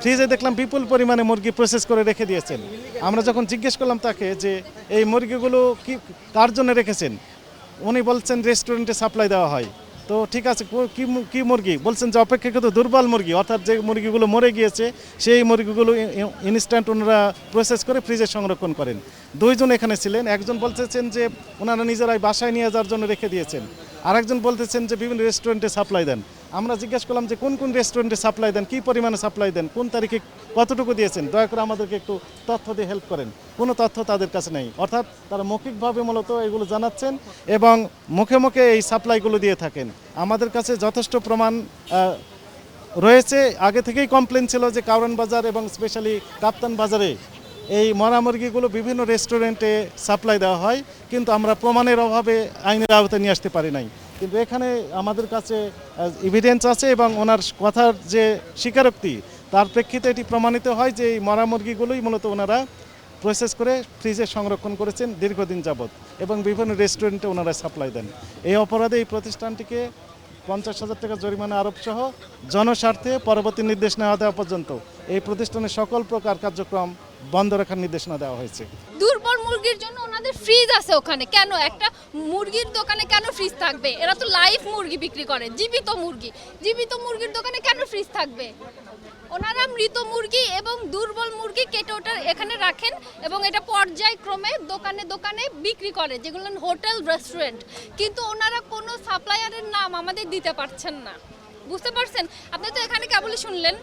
ফ্রিজে দেখলাম বিপুল পরিমাণে মুরগি প্রসেস করে রেখে দিয়েছেন। আমরা যখন জিজ্ঞেস করলাম তাকে যে, এই মুরগিগুলো কি, কার জন্য রেখেছেন? উনি বলছেন, রেস্টুরেন্টে সাপ্লাই দেওয়া হয়। তো ঠিক আছে, কো- কি মুরগি? বলছেন যে, অপেক্ষাকৃত দুর্বল মুরগি। অর্থাৎ যে মুরগিগুলো মরে গিয়েছে, সেই মুরগিগুলো ইনস্ট্যান্ট ওনারা প্রসেস করে ফ্রিজে সংরক্ষণ করেন। দুইজন এখানে ছিলেন। একজন বলতেছেন যে, ওনারা নিজেরাই বাসায় নিয়ে যাওয়ার জন্য রেখে দিয়েছেন। আরেকজন বলতেছেন যে বিভিন্ন রেস্টুরেন্টে সাপ্লাই দেন। আমরা জিজ্ঞেস করলাম যে কোন কোন রেস্টুরেন্টে সাপ্লাই দেন, কী পরিমাণে সাপ্লাই দেন, কোন তারিখে কতটুকু দিয়েছেন? দয়া করে আমাদেরকে একটু তথ্য দিয়ে হেল্প করেন। কোনো তথ্য তাদের কাছে নেই। অর্থাৎ তারা মৌখিকভাবে মূলত এগুলো জানাচ্ছেন এবং মুখে মুখে এই সাপ্লাইগুলো দিয়ে থাকেন। আমাদের কাছে যথেষ্ট প্রমাণ রয়েছে। আগে থেকেই কমপ্লেন ছিল যে কাউরান বাজার এবং স্পেশালি কাপ্তান বাজারে এই মরা মুরগিগুলো বিভিন্ন রেস্টুরেন্টে সাপ্লাই দেওয়া হয়, কিন্তু আমরা প্রমাণের অভাবে আইনের আওতায় নিয়ে আসতে পারি নাই। কিন্তু এখানে আমাদের কাছে এভিডেন্স আছে এবং ওনার কথার যে স্বীকারোক্তি, তার প্রেক্ষিতে এটি প্রমাণিত হয় যে এই মরা মুরগিগুলোই মূলত ওনারা প্রসেস করে ফ্রিজে সংরক্ষণ করেছেন দীর্ঘদিন যাবৎ এবং বিভিন্ন রেস্টুরেন্টে ওনারা সাপ্লাই দেন। এই অপরাধে এই প্রতিষ্ঠানটিকে পঞ্চাশ হাজার টাকা জরিমানা আরোপ সহ জনস্বার্থে পরবর্তী নির্দেশ নেওয়া দেওয়া পর্যন্ত এই প্রতিষ্ঠানের সকল প্রকার কার্যক্রম বন্ধ রাখার নির্দেশনা দেওয়া হয়েছে। দুর্বল মুরগির জন্য ওনাদের ফ্রিজ আছে ওখানে। কেন? একটা মুরগির দোকানে কেন ফ্রিজ থাকবে? এরা তো লাইভ মুরগি বিক্রি করে, জীবিত মুরগি। জীবিত মুরগির দোকানে কেন ফ্রিজ থাকবে? ওনারা মৃত মুরগি এবং দুর্বল মুরগি কেটে ওটা এখানে রাখেন এবং এটা পর্যায়ক্রমে দোকানে দোকানে বিক্রি করে, যেগুলো হোটেল রেস্টুরেন্ট কিন্তু ওনারা কোনো সাপ্লায়ারের নাম আমাদের দিতে পারছেন না। বুঝতে পারছেন? আপনি তো এখানে কেবলই শুনলেন।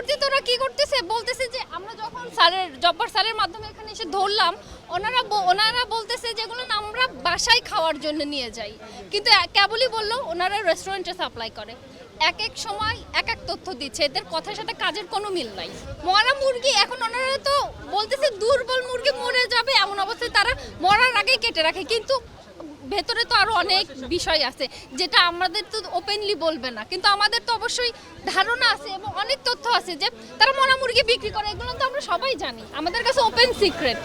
পরবর্তীতে ওরা কি করতেছে? বলতেছে যে, আমরা যখন স্যারের, জব্বার স্যারের মাধ্যমে এখানে এসে ধরলাম, ওনারা ওনারা বলতেছে যেগুলো আমরা বাসায় খাওয়ার জন্য নিয়ে যাই। কিন্তু কেবলই বলল, ওনারা রেস্টুরেন্টে সাপ্লাই করে। এক এক সময় এক এক তথ্য দিচ্ছে। এদের কথার সাথে কাজের কোনো মিল নাই। মরা মুরগি, এখন ওনারা তো বলতেছে, দুর্বল মুরগি মরে যাবে, এমন অবস্থায় তারা মরার আগেই কেটে রাখে। কিন্তু ভেতরে তো আরও অনেক বিষয় আছে, যেটা আমাদের তো ওপেনলি বলবে না। কিন্তু আমাদের তো অবশ্যই ধারণা আছে এবং অনেক তথ্য আছে যে তারা মরা মুরগি বিক্রি করে, এগুলো তো আমরা সবাই জানি। আমাদের কাছে ওপেন সিক্রেট